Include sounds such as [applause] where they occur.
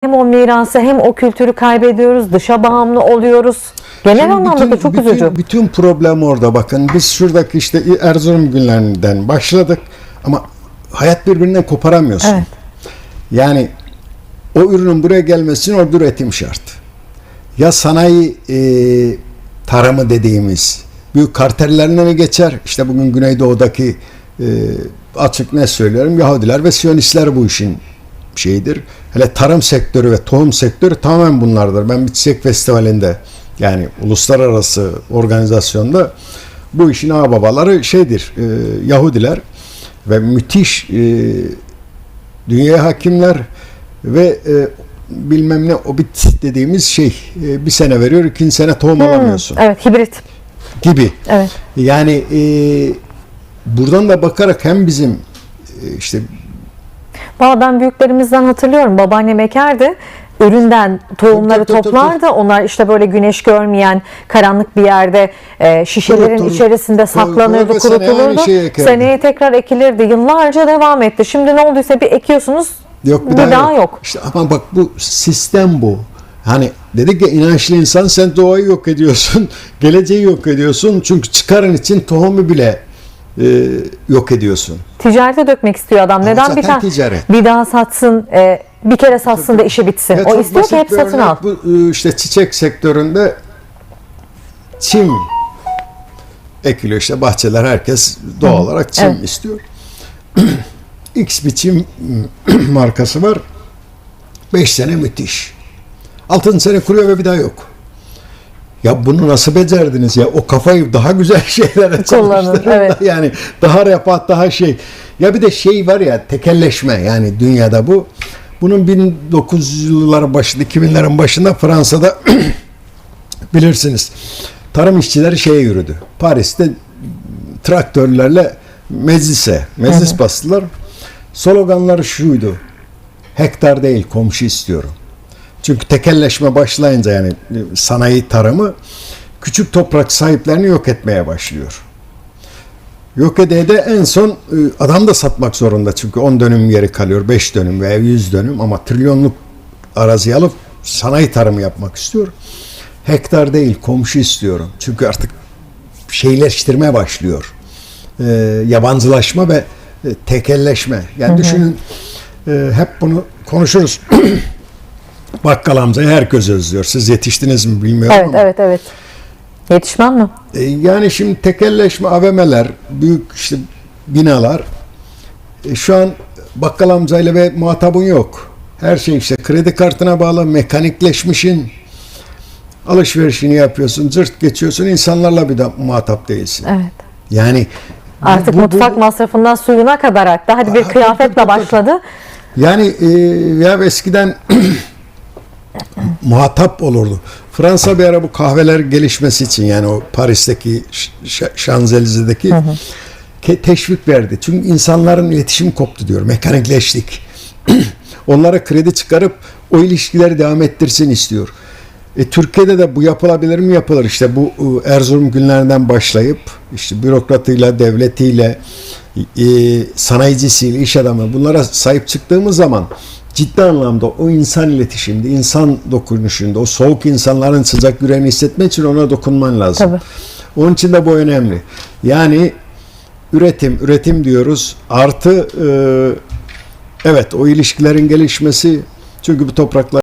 Hem o mirası hem o kültürü kaybediyoruz, dışa bağımlı oluyoruz. Genel Şimdi anlamda da çok bütün, üzücü. Bütün problem orada bakın. Biz şuradaki işte Erzurum günlerinden başladık ama hayat birbirinden koparamıyorsun. Evet. Yani o ürünün buraya gelmesi için orada üretim şart. Ya sanayi e, tarımı dediğimiz büyük kartellerine mi geçer? İşte bugün Güneydoğu'daki e, açık ne söylerim Yahudiler ve Siyonistler bu işin şeyidir. Hele tarım sektörü ve tohum sektörü tamamen bunlardır. Ben bir çiçek festivalinde yani uluslararası organizasyonda bu işin ağababaları şeydir e, Yahudiler ve müthiş e, dünyaya hakimler ve e, bilmem ne obit dediğimiz şey e, bir sene veriyor ikinci sene tohum alamıyorsun Evet, hibrit. gibi. Evet. Yani e, buradan da bakarak hem bizim e, işte Valla ben büyüklerimizden hatırlıyorum. Babaannem ekerdi. Üründen tohumları Tabii, tabii, tabii, toplardı. Onlar işte böyle güneş görmeyen karanlık bir yerde e, şişelerin Kurutulur. içerisinde saklanırdı, seneye kurutulurdu. ekerdi. Seneye tekrar ekilirdi. Yıllarca devam etti. Şimdi ne olduysa bir ekiyorsunuz yok bir, daha, yok. İşte ama bak bu sistem bu. Hani dedik ya inançlı insan sen doğayı yok ediyorsun, [laughs] geleceği yok ediyorsun. Çünkü çıkarın için tohumu bile e, yok ediyorsun. Ticarete dökmek istiyor adam. Ama Neden bir tane ticaret. bir daha satsın, e, bir kere satsın da işi bitsin. Ya o çok istiyor ki hep satın örnek al. Bu e, işte çiçek sektöründe çim ekiliyor işte bahçeler herkes doğal olarak çim evet. istiyor. [clears throat] X bir çim [clears throat] markası var. 5 sene müthiş. 6. sene kuruyor ve bir daha yok. Ya bunu nasıl becerdiniz ya? O kafayı daha güzel [laughs] şeylere Kullanın, evet. yani daha refah daha şey. Ya bir de şey var ya tekelleşme yani dünyada bu. Bunun 1900'lerin başında 2000'lerin başında Fransa'da [clears throat] bilirsiniz tarım işçileri şeye yürüdü. Paris'te traktörlerle meclise, meclis bastılar. Sloganları şuydu. Hektar değil komşu istiyorum. Çünkü tekelleşme başlayınca yani sanayi tarımı küçük toprak sahiplerini yok etmeye başlıyor. Yok edeye de en son e, adam da satmak zorunda çünkü 10 dönüm yeri kalıyor, 5 dönüm veya 100 dönüm ama trilyonluk arazi alıp sanayi tarımı yapmak istiyor. Hektar değil komşu istiyorum. Çünkü artık şeyleştirme başlıyor. E, yabancılaşma ve e, tekelleşme. Yani düşünün e, hep bunu konuşuruz. [clears throat] Bakkal amcayı herkes özlüyor. Siz yetiştiniz mi bilmiyorum Evet, ama. evet, evet. Yetişmem mi? E, yani şimdi tekelleşme AVM'ler, büyük işte binalar e, şu an bakkal amcayla ve muhatabın yok. Her şey işte kredi kartına bağlı, mekanikleşmişin. Alışverişini yapıyorsun, zırt geçiyorsun, insanlarla bir de muhatap değilsin. Evet. Yani bu- Artık bu- bu- mutfak masrafından suyuna kadar hatta hadi bir kıyafetle başladı. Yani e, ya eskiden [clears throat] muhatap olurdu. Fransa bir ara bu kahveler gelişmesi için yani o Paris'teki Şanzelize'deki teşvik verdi. Çünkü insanların iletişim koptu diyor. Mekanikleştik. [clears throat] Onlara kredi çıkarıp o ilişkileri devam ettirsin istiyor. E, Türkiye'de de bu yapılabilir mi? Yapılır. İşte bu e, Erzurum günlerinden başlayıp işte bürokratıyla, devletiyle, e, sanayicisiyle, iş adamı bunlara sahip çıktığımız zaman ciddi anlamda o insan iletişiminde, insan dokunuşunda, o soğuk insanların sıcak yüreğini hissetmek için ona dokunman lazım. Tabii. Onun için de bu önemli. Yani üretim, üretim diyoruz. Artı e, evet o ilişkilerin gelişmesi çünkü bu topraklar